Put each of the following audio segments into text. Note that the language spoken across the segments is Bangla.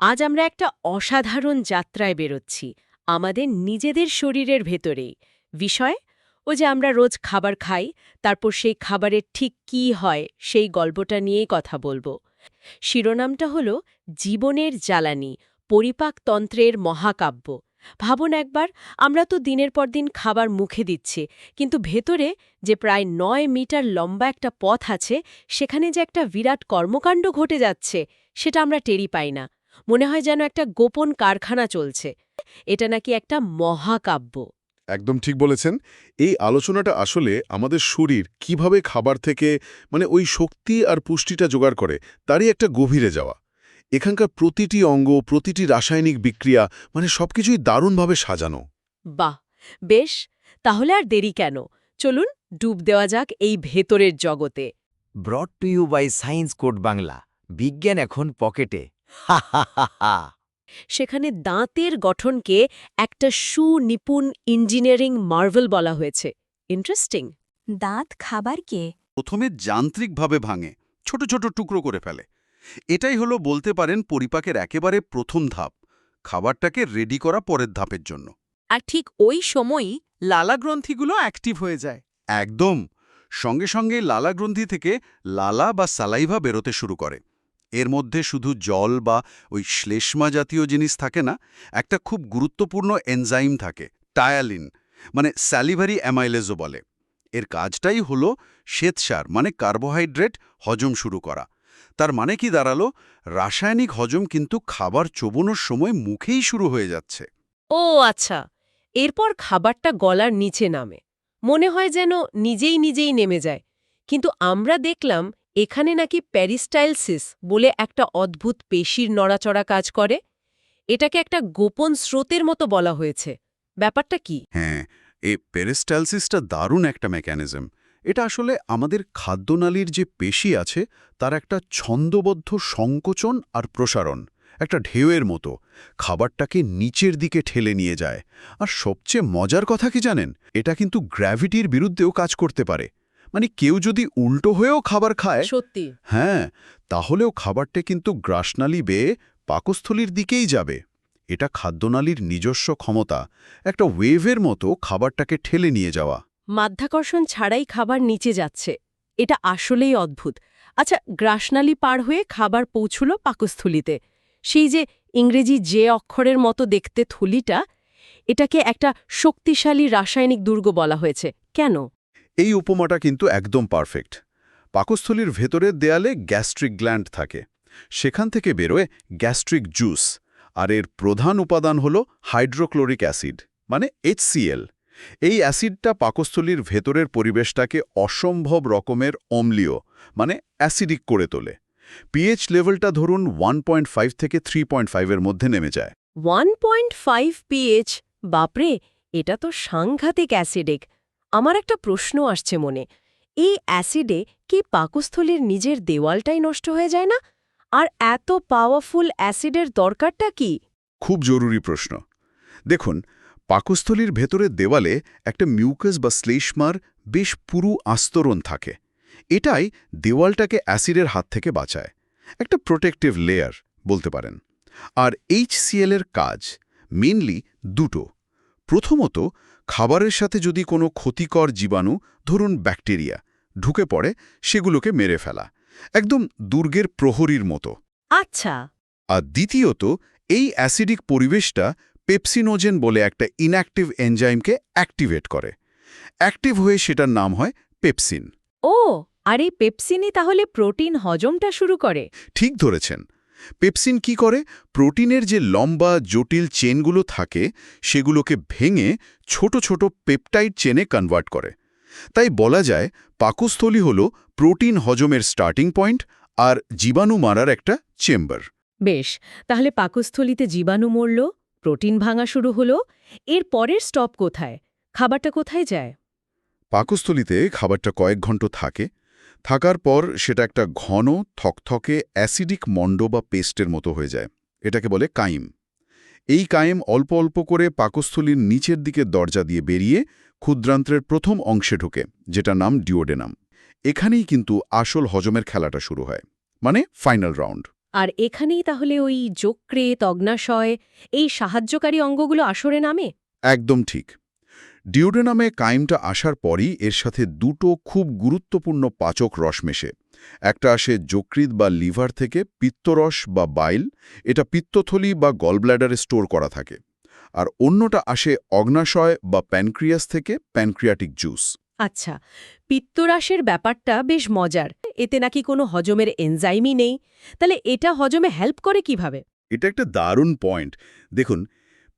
আজ আমরা একটা অসাধারণ যাত্রায় বেরোচ্ছি, আমাদের নিজেদের শরীরের ভেতরেই। বিষয়, ও যে আমরা রোজ খাবার খাই, তারপর সেই খাবারের ঠিক কি হয়, সেই গল্পটা নিয়েই কথা বলব। শিরোনামটা হলো, জীবনের জ্বালানি পরিপাকতন্ত্রের মহাকাব্য। ভাবুন একবার, আমরা তো দিনের পর দিন খাবার মুখে দিচ্ছি, কিন্তু ভেতরে যে প্রায় নয় মিটার লম্বা একটা পথ আছে, সেখানে যে একটা বিরাট কর্মকাণ্ড ঘটে যাচ্ছে, সেটা আমরা টেরি পাই না। মনে হয় যেন একটা গোপন কারখানা চলছে। এটা নাকি একটা মহাকাব্য। একদম ঠিক বলেছেন। এই আলোচনাটা আসলে আমাদের শরীর কীভাবে খাবার থেকে মানে ওই শক্তি আর পুষ্টিটা জোগাড় করে তারই একটা গভীরে যাওয়া। এখানকার প্রতিটি অঙ্গ প্রতিটি রাসায়নিক বিক্রিয়া মানে সবকিছুই দারুণভাবে সাজানো। বাহ! বেশ! তাহলে আর দেরি কেন? চলুন ডুব দেওয়া যাক এই ভেতরের জগতে। Brought to you by science code Bangla বিজ্ঞান এখন পকেটে। সেখানে দাঁতের গঠনকে একটা সুনিপুণ ইঞ্জিনিয়ারিং মার্ভেল বলা হয়েছে। ইন্টারেস্টিং। দাঁত খাবারকে প্রথমে যান্ত্রিকভাবে ভাঙে ছোট ছোট টুকরো করে ফেলে। এটাই হলো বলতে পারেন পরিপাকের একেবারে প্রথম ধাপ খাবারটাকে রেডি করা পরের ধাপের জন্য। আর ঠিক ওই সময়ই লালা গ্রন্থিগুলো অ্যাক্টিভ হয়ে যায়। একদম! সঙ্গে সঙ্গে লালা গ্রন্থি থেকে লালা বা সালাইভা বেরোতে শুরু করে। এর মধ্যে শুধু জল বা ওই শ্লেষ্মা জাতীয় জিনিস থাকে না, একটা খুব গুরুত্বপূর্ণ এনজাইম থাকে, টায়ালিন মানে স্যালিভারি অ্যামাইলেজও বলে। এর কাজটাই হলো শ্বেতসার মানে কার্বোহাইড্রেট হজম শুরু করা। তার মানে কি দাঁড়াল? রাসায়নিক হজম কিন্তু খাবার চোবনোর সময় মুখেই শুরু হয়ে যাচ্ছে। ও আচ্ছা এরপর খাবারটা গলার নিচে নামে। মনে হয় যেন নিজেই নিজেই নেমে যায়। কিন্তু আমরা দেখলাম এখানে নাকি প্যারিস্টাইলসিস বলে একটা অদ্ভুত পেশির নড়াচড়া কাজ করে। এটাকে একটা গোপন স্রোতের মতো বলা হয়েছে। ব্যাপারটা কি? হ্যাঁ এ পেরিস্টালসিসটা দারুণ একটা মেকানিজম। এটা আসলে আমাদের খাদ্যনালীর যে পেশি আছে, তার একটা ছন্দবদ্ধ সংকোচন আর প্রসারণ, একটা ঢেউয়ের মতো। খাবারটাকে নিচের দিকে ঠেলে নিয়ে যায়। আর সবচেয়ে মজার কথা কি জানেন? এটা কিন্তু গ্র্যাভিটির বিরুদ্ধেও কাজ করতে পারে। মানে কেউ যদি উল্টো হয়েও খাবার খায় সত্যি। হ্যাঁ তাহলেও খাবারটা কিন্তু গ্রাসনালী বেয়ে পাকস্থলীর দিকেই যাবে। এটা খাদ্যনালীর নিজস্ব ক্ষমতা একটা ওয়েভের মতো খাবারটাকে ঠেলে নিয়ে যাওয়া। মাধ্যাকর্ষণ ছাড়াই খাবার নিচে যাচ্ছে। এটা আসলেই অদ্ভুত। আচ্ছা গ্রাসনালী পার হয়ে খাবার পৌঁছল পাকস্থলিতে। সেই যে ইংরেজি যে অক্ষরের মতো দেখতে থলিটা এটাকে একটা শক্তিশালী রাসায়নিক দুর্গ বলা হয়েছে। কেন? এই উপমাটা কিন্তু একদম পারফেক্ট। পাকস্থলীর ভেতরের দেয়ালে গ্যাস্ট্রিক গ্ল্যান্ড থাকে। সেখান থেকে বেরোয় গ্যাস্ট্রিক জুস। আর এর প্রধান উপাদান হল হাইড্রোক্লোরিক অ্যাসিড মানে এইচসিএল এই অ্যাসিডটা পাকস্থলীর ভেতরের পরিবেশটাকে অসম্ভব রকমের অম্লীয় মানে অ্যাসিডিক করে তোলে। পিএইচ লেভেলটা ধরুন 1.5 থেকে 3.5 এর মধ্যে নেমে যায়। ওয়ান পয়েন্ট ফাইভ পিএইচ বাপরে, এটা তো সাংঘাতিক অ্যাসিডিক। আমার একটা প্রশ্ন আসছে মনে। এই অ্যাসিডে কি পাকস্থলীর নিজের দেওয়ালটাই নষ্ট হয়ে যায় না? আর এত পাওয়ারফুল অ্যাসিডের দরকারটা কি? খুব জরুরি প্রশ্ন। দেখুন, পাকস্থলীর ভেতরের দেওয়ালে একটা মিউকাস বা শ্লেষ্মার বেশ পুরু আস্তরণ থাকে। এটাই দেওয়ালটাকে অ্যাসিডের হাত থেকে বাঁচায়। একটা প্রোটেক্টিভ লেয়ার বলতে পারেন। আর এইচসিএল এর কাজ মেনলি দুটো। প্রথমত খাবারের সাথে যদি কোনো ক্ষতিকর জীবাণু ধরুন ব্যাকটেরিয়া ঢুকে পড়ে সেগুলোকে মেরে ফেলা। একদম দুর্গের প্রহরীর মতো। আচ্ছা। আর দ্বিতীয়ত এই অ্যাসিডিক পরিবেশটা পেপসিনোজেন বলে একটা ইনঅ্যাক্টিভ এনজাইমকে অ্যাক্টিভেট করে। অ্যাক্টিভ হয়ে সেটার নাম হয় পেপসিন। ও আর এই পেপসিনই তাহলে প্রোটিন হজমটা শুরু করে। ঠিক ধরেছেন। পেপসিন কি করে? প্রোটিনের যে লম্বা জটিল চেনগুলো থাকে সেগুলোকে ভেঙে ছোট ছোট পেপটাইড চেনে কনভার্ট করে। তাই বলা যায় পাকস্থলী হল প্রোটিন হজমের স্টার্টিং পয়েন্ট আর জীবাণু মারার একটা চেম্বার বেশ তাহলে পাকস্থলিতে জীবাণু মরল প্রোটিন ভাঙা শুরু হলো এর পরের স্টপ কোথায়? খাবারটা কোথায় যায়? পাকস্থলীতে খাবারটা কয়েক ঘণ্টা থাকে থাকার পর সেটা একটা ঘন থকথকে অ্যাসিডিক মণ্ড বা পেস্টের মতো হয়ে যায়। এটাকে বলে কাইম। এই কায়েম অল্প অল্প করে পাকস্থলীর নিচের দিকে দরজা দিয়ে বেরিয়ে ক্ষুদ্রান্ত্রের প্রথম অংশে ঢোকে যেটা নাম ডিওডেনাম। এখানেই কিন্তু আসল হজমের খেলাটা শুরু হয় মানে ফাইনাল রাউন্ড। আর এখানেই তাহলে ওই যকৃত অগ্নাশয় এই সাহায্যকারী অঙ্গগুলো আসরে নামে? একদম ঠিক। ডিওডেনামে কাইমটা আসার পরই এর সাথে দুটো খুব গুরুত্বপূর্ণ পাচক রস মেশে। একটা আসে যকৃৎ বা লিভার থেকে পিত্তরস বা বাইল এটা পিত্তথলি বা গলব্ল্যাডারে স্টোর করা থাকে। আর অন্যটা আসে অগ্নাশয় বা প্যানক্রিয়াস থেকে প্যানক্রিয়াটিক জুস। আচ্ছা পিত্তরাসের ব্যাপারটা বেশ মজার। এতে নাকি কোনো হজমের এনজাইমই নেই? তাহলে এটা হজমে হেল্প করে কীভাবে? এটা একটা দারুণ পয়েন্ট। দেখুন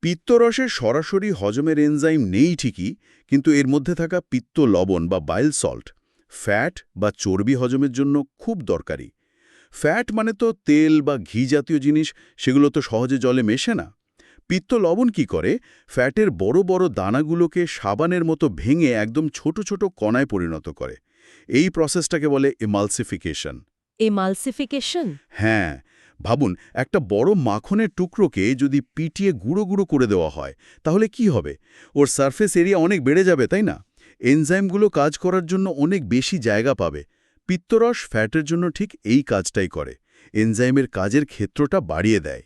পিত্তরসের সরাসরি হজমের এনজাইম নেই ঠিকই কিন্তু এর মধ্যে থাকা পিত্ত লবণ বা বাইল সল্ট ফ্যাট বা চর্বি হজমের জন্য খুব দরকারি। ফ্যাট মানে তো তেল বা ঘি জাতীয় জিনিস সেগুলো তো সহজে জলে মেশে না। পিত্ত লবণ কি করে? ফ্যাটের বড় বড় দানাগুলোকে সাবানের মতো ভেঙে একদম ছোট ছোট কণায় পরিণত করে। এই প্রসেসটাকে বলে এমালসিফিকেশন এমালসিফিকেশন হ্যাঁ ভাবুন একটা বড় মাখনের টুকরোকে যদি পিটিয়ে গুঁড়ো গুঁড়ো করে দেওয়া হয় তাহলে কি হবে? ওর সারফেস এরিয়া অনেক বেড়ে যাবে তাই না? এনজাইমগুলো কাজ করার জন্য অনেক বেশি জায়গা পাবে। পিত্তরস ফ্যাটের জন্য ঠিক এই কাজটাই করে। এনজাইমের কাজের ক্ষেত্রটা বাড়িয়ে দেয়।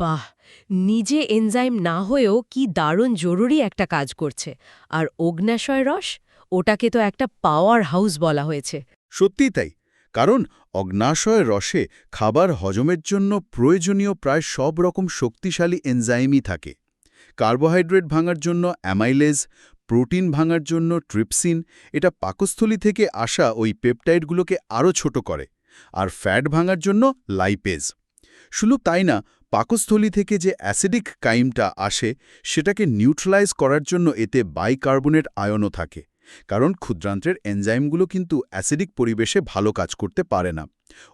বাহ! নিজে এনজাইম না হয়েও কি দারুণ জরুরি একটা কাজ করছে। আর অগ্নাশয় রস? ওটাকে তো একটা পাওয়ার হাউস বলা হয়েছে। সত্যিই তাই। কারণ অগ্নাশয় রসে খাবার হজমের জন্য প্রয়োজনীয় প্রায় সব রকম শক্তিশালী এনজাইমই থাকে। কার্বোহাইড্রেট ভাঙার জন্য অ্যামাইলেজ, প্রোটিন ভাঙার জন্য ট্রিপসিন, এটা পাকস্থলী থেকে আসা ওই পেপটাইডগুলোকে আরও ছোট করে, আর ফ্যাট ভাঙার জন্য লাইপেজ। শুধু তাই না, পাকস্থলী থেকে যে অ্যাসিডিক কাইমটা আসে, সেটাকে নিউট্রালাইজ করার জন্য এতে বাইকার্বনেট আয়নও থাকে। কারণ ক্ষুদ্রান্ত্রের এনজাইমগুলো কিন্তু অ্যাসিডিক পরিবেশে ভালো কাজ করতে পারে না।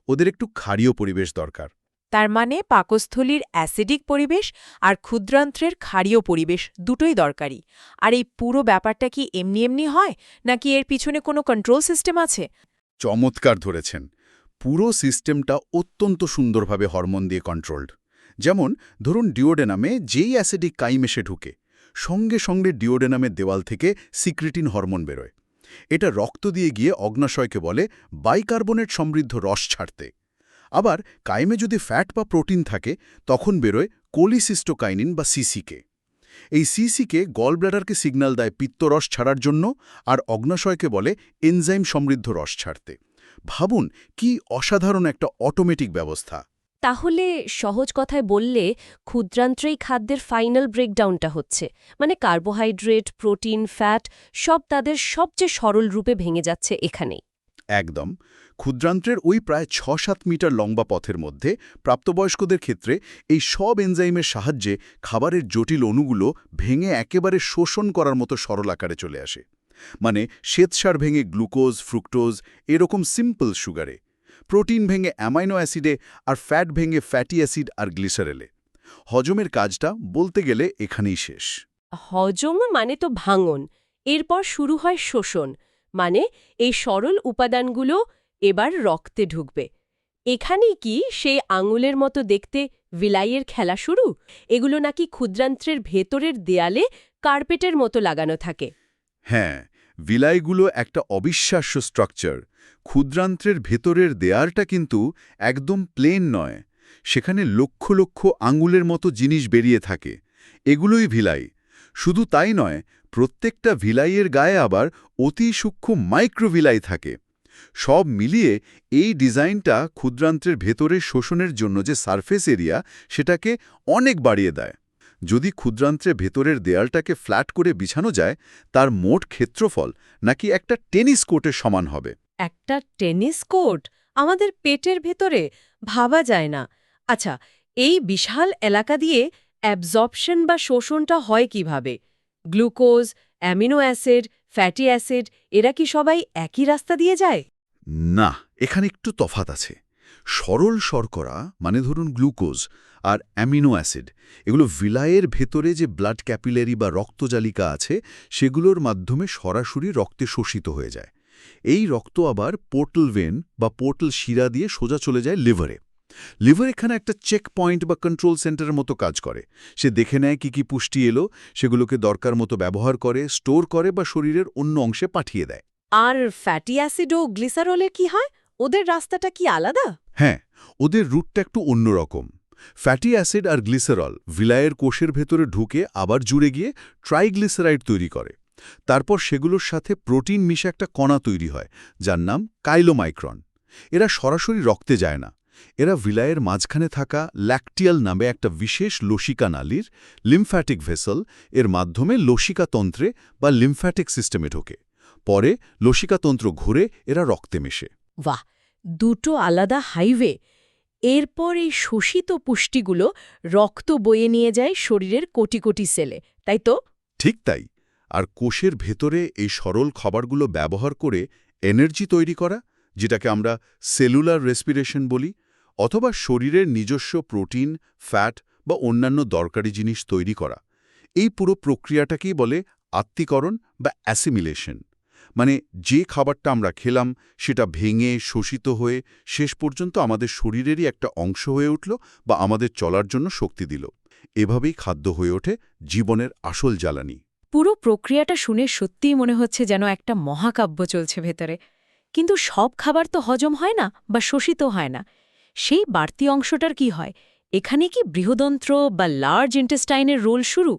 ওদের একটু ক্ষারীয় পরিবেশ দরকার। তার মানে পাকস্থলীর অ্যাসিডিক পরিবেশ আর ক্ষুদ্রান্ত্রের ক্ষারীয় পরিবেশ দুটোই দরকারি। আর এই পুরো ব্যাপারটা কি এমনি এমনি হয় নাকি এর পিছনে কোনো কন্ট্রোল সিস্টেম আছে? চমৎকার ধরেছেন। পুরো সিস্টেমটা অত্যন্ত সুন্দরভাবে হরমোন দিয়ে কন্ট্রোলড যেমন ধরুন ডিওডেনামে যেই অ্যাসিডিক কাইম এসে ঢুকে সঙ্গে সঙ্গে ডিওডেনামের দেওয়াল থেকে সিক্রিটিন হরমোন বেরোয়। এটা রক্ত দিয়ে গিয়ে অগ্নাশয়কে বলে বাইকার্বনেট সমৃদ্ধ রস ছাড়তে। আবার কাইমে যদি ফ্যাট বা প্রোটিন থাকে, তখন বেরোয় কোলিসিস্টোকাইনিন বা সিসিকে। এই সিসিকে গলব্লাডারকে সিগন্যাল দেয় পিত্তরস ছাড়ার জন্য আর অগ্নাশয়কে বলে এনজাইম সমৃদ্ধ রস ছাড়তে। ভাবুন, কি অসাধারণ একটা অটোমেটিক ব্যবস্থা। তাহলে সহজ কথায় বললে ক্ষুদ্রান্ত্রেই খাদ্যের ফাইনাল ব্রেকডাউনটা হচ্ছে। মানে কার্বোহাইড্রেট প্রোটিন ফ্যাট সব তাদের সবচেয়ে সরল রূপে ভেঙে যাচ্ছে এখানেই। একদম। ক্ষুদ্রান্ত্রের ওই প্রায় ছ সাত মিটার লম্বা পথের মধ্যে প্রাপ্তবয়স্কদের ক্ষেত্রে এই সব এনজাইমের সাহায্যে খাবারের জটিল অণুগুলো ভেঙে একেবারে শোষণ করার মতো সরল আকারে চলে আসে। মানে শ্বেতসার ভেঙে গ্লুকোজ, ফ্রুক্টোজ এরকম সিম্পল সুগারে প্রোটিন ভেঙে অ্যামাইনো অ্যাসিডে আর ফ্যাট ভেঙে ফ্যাটি অ্যাসিড আর গ্লিসারেলে। হজমের কাজটা বলতে গেলে এখানেই শেষ। হজম মানে তো ভাঙন এরপর শুরু হয় শোষণ মানে এই সরল উপাদানগুলো এবার রক্তে ঢুকবে। এখানেই কি সেই আঙুলের মতো দেখতে ভিলাইয়ের খেলা শুরু? এগুলো নাকি ক্ষুদ্রান্ত্রের ভেতরের দেয়ালে কার্পেটের মতো লাগানো থাকে। হ্যাঁ ভিলাইগুলো একটা অবিশ্বাস্য স্ট্রাকচার ক্ষুদ্রান্ত্রের ভেতরের দেয়ালটা কিন্তু একদম প্লেন নয়। সেখানে লক্ষ লক্ষ আঙুলের মতো জিনিস বেরিয়ে থাকে। এগুলোই ভিলাই। শুধু তাই নয়, প্রত্যেকটা ভিলাইয়ের গায়ে আবার অতি সূক্ষ্ম মাইক্রোভিলাই থাকে। সব মিলিয়ে এই ডিজাইনটা ক্ষুদ্রান্ত্রের ভেতরে শোষণের জন্য যে সারফেস এরিয়া সেটাকে অনেক বাড়িয়ে দেয়। যদি ক্ষুদ্রান্ত্রে ভেতরের দেয়ালটাকে ফ্ল্যাট করে বিছানো যায় তার মোট ক্ষেত্রফল নাকি একটা টেনিস কোর্টের সমান হবে? একটা টেনিস কোর্ট? আমাদের পেটের ভেতরে? ভাবা যায় না। আচ্ছা এই বিশাল এলাকা দিয়ে অ্যাবজর্পশন বা শোষণটা হয় কীভাবে? Glucose amino acid fatty acid এরা কি সবাই একই রাস্তা দিয়ে যায়? না এখানে একটু তফাত আছে। সরল শর্করা মানে ধরুন গ্লুকোজ আর অ্যামিনো অ্যাসিড, এগুলো ভিলায়ের ভেতরে যে ব্লাড ক্যাপিলারি বা রক্তজালিকা আছে, সেগুলোর মাধ্যমে সরাসরি রক্তে শোষিত হয়ে যায়। এই রক্ত আবার পোর্টাল ভেন বা পোর্টাল শিরা দিয়ে সোজা চলে যায় লিভারে। লিভার এখানে একটা চেক পয়েন্ট বা কন্ট্রোল সেন্টারের মতো কাজ করে। সে দেখে নেয় কি কি পুষ্টি এলো, সেগুলোকে দরকার মতো ব্যবহার করে স্টোর করে বা শরীরের অন্য অংশে পাঠিয়ে দেয়। আর ফ্যাটি অ্যাসিড ও গ্লিসারলের কি হয়? ওদের রাস্তাটা কি আলাদা? হ্যাঁ ওদের রুটটা একটু অন্যরকম। ফ্যাটি অ্যাসিড আর গ্লিসারল ভিলায়ের কোষের ভেতরে ঢুকে আবার জুড়ে গিয়ে ট্রাইগ্লিসারাইড তৈরি করে। তারপর সেগুলোর সাথে প্রোটিন মিশে একটা কণা তৈরি হয়, যার নাম কাইলোমাইক্রন। এরা সরাসরি রক্তে যায় না। এরা ভিলায়ের মাঝখানে থাকা ল্যাকটিয়াল নামে একটা বিশেষ লসিকা নালীর, লিমফ্যাটিক ভেসেল, এর মাধ্যমে লসিকাতন্ত্রে বা লিমফ্যাটিক সিস্টেমে ঢোকে। পরে লসিকাতন্ত্র ঘুরে এরা রক্তে মেশে। বাহ! দুটো আলাদা হাইওয়ে। এরপর এই শোষিত পুষ্টিগুলো রক্ত বয়ে নিয়ে যায় শরীরের কোটি কোটি সেলে, তাই তো? ঠিক তাই। আর কোষের ভেতরে এই সরল খাবারগুলো ব্যবহার করে এনার্জি তৈরি করা, যেটাকে আমরা সেলুলার রেসপিরেশন বলি, অথবা শরীরের নিজস্ব প্রোটিন ফ্যাট বা অন্যান্য দরকারি জিনিস তৈরি করা। এই পুরো প্রক্রিয়াটাকেই বলে আত্মীকরণ বা অ্যাসিমিলেশন মানে যে খাবারটা আমরা খেলাম সেটা ভেঙে শোষিত হয়ে শেষ পর্যন্ত আমাদের শরীরেরই একটা অংশ হয়ে উঠল বা আমাদের চলার জন্য শক্তি দিল। এভাবেই খাদ্য হয়ে ওঠে জীবনের আসল জ্বালানি। পুরো প্রক্রিয়াটা শুনে সত্যিই মনে হচ্ছে যেন একটা মহাকাব্য চলছে ভেতরে। কিন্তু সব খাবার তো হজম হয় না বা শোষিত হয় না। সেই বাড়তি অংশটার কি হয়? এখানে কি বৃহদন্ত্র বা লার্জ ইন্টেস্টাইনের রোল শুরু?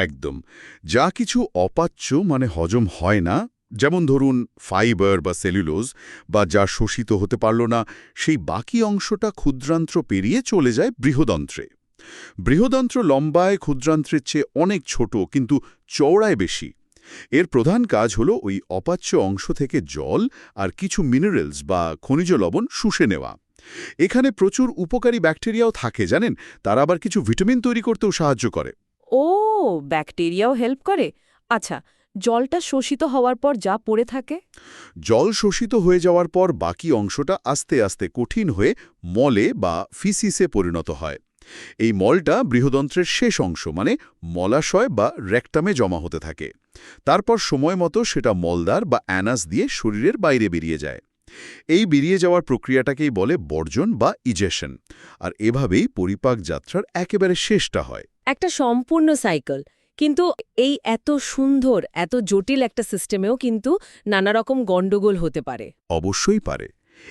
একদম। যা কিছু অপাচ্য মানে হজম হয় না যেমন ধরুন ফাইবার বা সেলুলোজ বা যা শোষিত হতে পারল না, সেই বাকি অংশটা ক্ষুদ্রান্ত্র পেরিয়ে চলে যায় বৃহদন্ত্রে। বৃহদন্ত্র লম্বায় ক্ষুদ্রান্ত্রের চেয়ে অনেক ছোট, কিন্তু চওড়ায় বেশি। এর প্রধান কাজ হল ওই অপাচ্য অংশ থেকে জল আর কিছু মিনারেলস বা খনিজ লবণ শুষে নেওয়া। এখানে প্রচুর উপকারী ব্যাকটেরিয়াও থাকে, জানেন? তারা আবার কিছু ভিটামিন তৈরি করতেও সাহায্য করে। ও, ব্যাকটেরিয়াও হেল্প করে? আচ্ছা জলটা শোষিত হওয়ার পর যা পড়ে থাকে? জল শোষিত হয়ে যাওয়ার পর বাকি অংশটা আস্তে আস্তে কঠিন হয়ে মলে বা ফিসিসে পরিণত হয়। এই মলটা বৃহদন্ত্রের শেষ অংশ মানে মলাশয় বা রেকটামে জমা হতে থাকে। তারপর সময় মতো সেটা মলদার বা অ্যানাস দিয়ে শরীরের বাইরে বেরিয়ে যায়। এই বেরিয়ে যাওয়ার প্রক্রিয়াটাকেই বলে বর্জন বা ইজেশন। আর এভাবেই পরিপাক যাত্রার একেবারে শেষটা হয়। একটা সম্পূর্ণ সাইকেল কিন্তু এই এত সুন্দর, এত জটিল একটা সিস্টেমেও কিন্তু নানা রকম গণ্ডগোল হতে পারে। অবশ্যই পারে।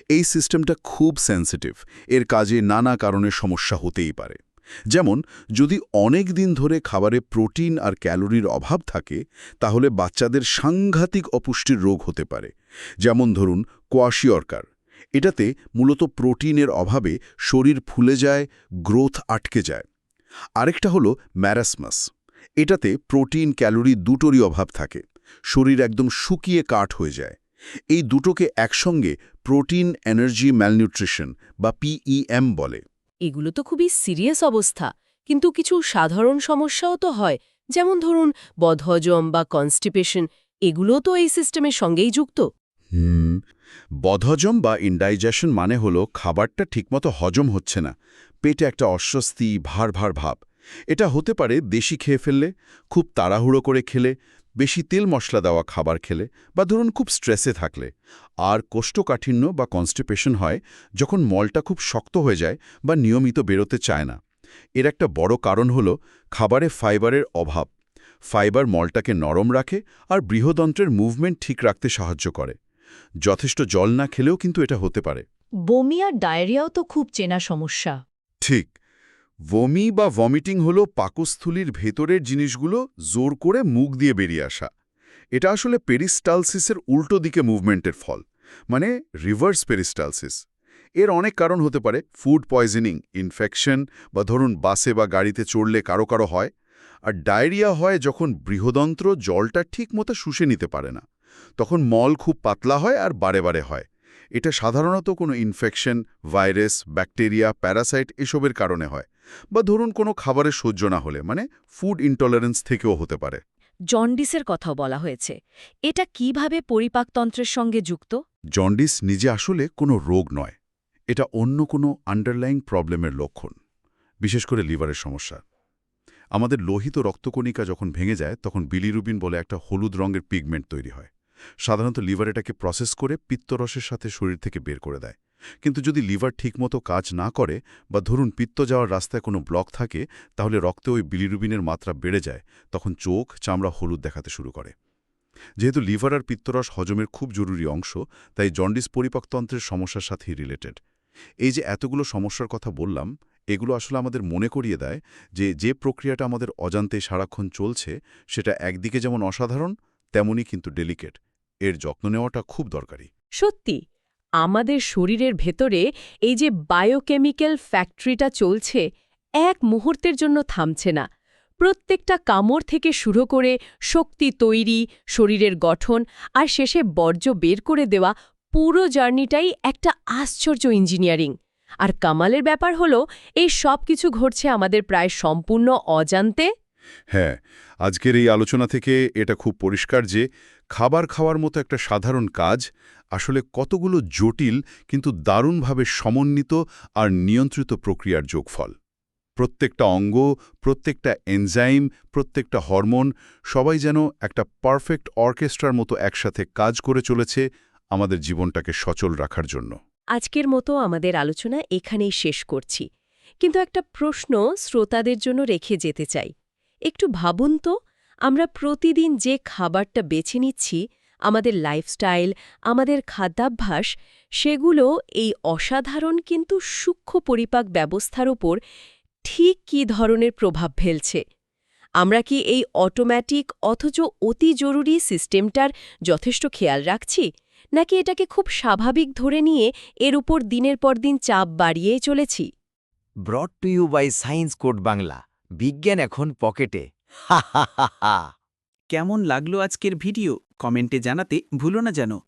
এই সিস্টেমটা খুব সেন্সিটিভ এর কাজে নানা কারণে সমস্যা হতেই পারে। যেমন, যদি অনেক দিন ধরে খাবারে প্রোটিন আর ক্যালোরির অভাব থাকে, তাহলে বাচ্চাদের সাংঘাতিক অপুষ্টির রোগ হতে পারে। যেমন ধরুন কোয়াশিয়রকার এটাতে মূলত প্রোটিনের অভাবে শরীর ফুলে যায়, গ্রোথ আটকে যায়। আরেকটা হলো ম্যারাসমাস এটাতে প্রোটিন ক্যালোরি দুটোরই অভাব থাকে। শরীর একদম শুকিয়ে কাঠ হয়ে যায়। এই দুটোকে একসঙ্গে প্রোটিন এনার্জি ম্যালনিউট্রিশন বা পিইএম বলে। এগুলো তো খুবই সিরিয়াস অবস্থা কিন্তু কিছু সাধারণ সমস্যাও তো হয়। যেমন ধরুন বদহজম বা কনস্টিপেশন এগুলো তো এই সিস্টেমের সঙ্গেই যুক্ত। হুম বদহজম বা ইনডাইজেশন মানে হলো খাবারটা ঠিকমতো হজম হচ্ছে না। পেটে একটা অস্বস্তি ভার ভার ভাব। এটা হতে পারে দেশি খেয়ে ফেললে খুব তাড়াহুড়ো করে খেলে বেশি তেল মশলা দেওয়া খাবার খেলে বা ধরুন খুব স্ট্রেসে থাকলে। আর কোষ্ঠকাঠিন্য বা কনস্টিপেশন হয় যখন মলটা খুব শক্ত হয়ে যায় বা নিয়মিত বেরোতে চায় না। এর একটা বড় কারণ হল খাবারে ফাইবারের অভাব। ফাইবার মলটাকে নরম রাখে আর বৃহদন্ত্রের মুভমেন্ট ঠিক রাখতে সাহায্য করে। যথেষ্ট জল না খেলেও কিন্তু এটা হতে পারে। বমি আর ডায়রিয়াও তো খুব চেনা সমস্যা। ঠিক। বমি বা ভমিটিং হল পাকস্থলীর ভেতরের জিনিসগুলো জোর করে মুখ দিয়ে বেরিয়ে আসা। এটা আসলে পেরিস্টালসিসের উল্টো দিকে মুভমেন্টের ফল মানে রিভার্স পেরিস্টালসিস এর অনেক কারণ হতে পারে ফুড পয়জনিং ইনফেকশন বা ধরুন বাসে বা গাড়িতে চড়লে কারও কারও হয়, আর ডায়রিয়া হয় যখন বৃহদন্ত্র জলটা ঠিকমতো শুষে নিতে পারে না। তখন মল খুব পাতলা হয় আর বারে বারে হয়। এটা সাধারণত কোনো ইনফেকশন ভাইরাস ব্যাকটেরিয়া প্যারাসাইট এসবের কারণে হয়। বা ধরুন কোনো খাবারের সহ্য না হলে মানে ফুড ইনটলারেন্স থেকেও হতে পারে। জন্ডিসের কথাও বলা হয়েছে। এটা কীভাবে পরিপাকতন্ত্রের সঙ্গে যুক্ত? জন্ডিস নিজে আসলে কোনো রোগ নয়। এটা অন্য কোনো আন্ডারলাইং প্রবলেমের লক্ষণ বিশেষ করে লিভারের সমস্যা। আমাদের লোহিত রক্তকণিকা যখন ভেঙে যায় তখন বিলিরুবিন বলে একটা হলুদ রঙের পিগমেন্ট তৈরি হয়। সাধারণত লিভার এটাকে প্রসেস করে পিত্তরসের সাথে শরীর থেকে বের করে দেয়। কিন্তু যদি লিভার ঠিকমতো কাজ না করে বা ধরুন পিত্ত যাওয়ার রাস্তায় কোনো ব্লক থাকে, তাহলে রক্তে ওই বিলিরুবিনের মাত্রা বেড়ে যায়, তখন চোখ, চামড়া হলুদ দেখাতে শুরু করে। যেহেতু লিভার আর পিত্তরস হজমের খুব জরুরি অংশ, তাই জন্ডিস পরিপাকতন্ত্রের সমস্যার সাথেই রিলেটেড এই যে এতগুলো সমস্যার কথা বললাম, এগুলো আসলে আমাদের মনে করিয়ে দেয় যে যে প্রক্রিয়াটা আমাদের অজান্তে সারাক্ষণ চলছে, সেটা একদিকে যেমন অসাধারণ, তেমনই কিন্তু ডেলিকেট এর যত্ন নেওয়াটা খুব দরকারি। সত্যি আমাদের শরীরের ভেতরে এই যে বায়োকেমিক্যাল ফ্যাক্টরিটা চলছে, এক মুহূর্তের জন্য থামছে না। প্রত্যেকটা কামড় থেকে শুরু করে শক্তি তৈরি, শরীরের গঠন, আর শেষে বর্জ্য বের করে দেওয়া পুরো জার্নিটাই একটা আশ্চর্য ইঞ্জিনিয়ারিং আর কামালের ব্যাপার হলো, এই সব কিছু ঘটছে আমাদের প্রায় সম্পূর্ণ অজান্তে। হ্যাঁ আজকের এই আলোচনা থেকে এটা খুব পরিষ্কার যে, খাবার খাওয়ার মতো একটা সাধারণ কাজ আসলে কতগুলো জটিল কিন্তু দারুণভাবে সমন্বিত আর নিয়ন্ত্রিত প্রক্রিয়ার যোগফল। প্রত্যেকটা অঙ্গ, প্রত্যেকটা এনজাইম, প্রত্যেকটা হরমোন সবাই যেন একটা পারফেক্ট অর্কেস্ট্রার মতো একসাথে কাজ করে চলেছে আমাদের জীবনটাকে সচল রাখার জন্য। আজকের মতো আমাদের আলোচনা এখানেই শেষ করছি। কিন্তু একটা প্রশ্ন শ্রোতাদের জন্য রেখে যেতে চাই। একটু ভাবুন তো, আমরা প্রতিদিন যে খাবারটা বেছে নিচ্ছি আমাদের লাইফস্টাইল আমাদের খাদ্যাভ্যাস, সেগুলো এই অসাধারণ কিন্তু সূক্ষ্ম পরিপাক ব্যবস্থার ওপর ঠিক কী ধরনের প্রভাব ফেলছে? আমরা কি এই অটোম্যাটিক অথচ অতি জরুরি সিস্টেমটার যথেষ্ট খেয়াল রাখছি? নাকি এটাকে খুব স্বাভাবিক ধরে নিয়ে এর উপর দিনের পর দিন চাপ বাড়িয়ে চলেছি? Brought to you by science code Bangla বিজ্ঞান এখন পকেটে। হা হা হা। কেমন লাগল আজকের ভিডিও কমেন্টে জানাতে ভুলো না যেন।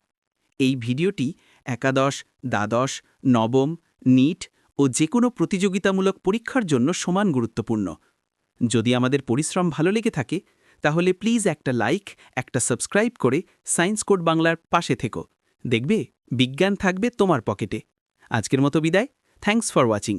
এই ভিডিওটি একাদশ, দ্বাদশ, নবম, নিট ও যে কোনো প্রতিযোগিতামূলক পরীক্ষার জন্য সমান গুরুত্বপূর্ণ। যদি আমাদের পরিশ্রম ভালো লেগে থাকে, তাহলে প্লিজ একটা লাইক, একটা সাবস্ক্রাইব করে সায়েন্স কোড বাংলার পাশে থেকো। দেখবে, বিজ্ঞান থাকবে তোমার পকেটে। আজকের মতো বিদায় থ্যাংকস ফর ওয়াচিং।